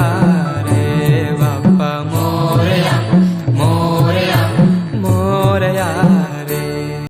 olhar.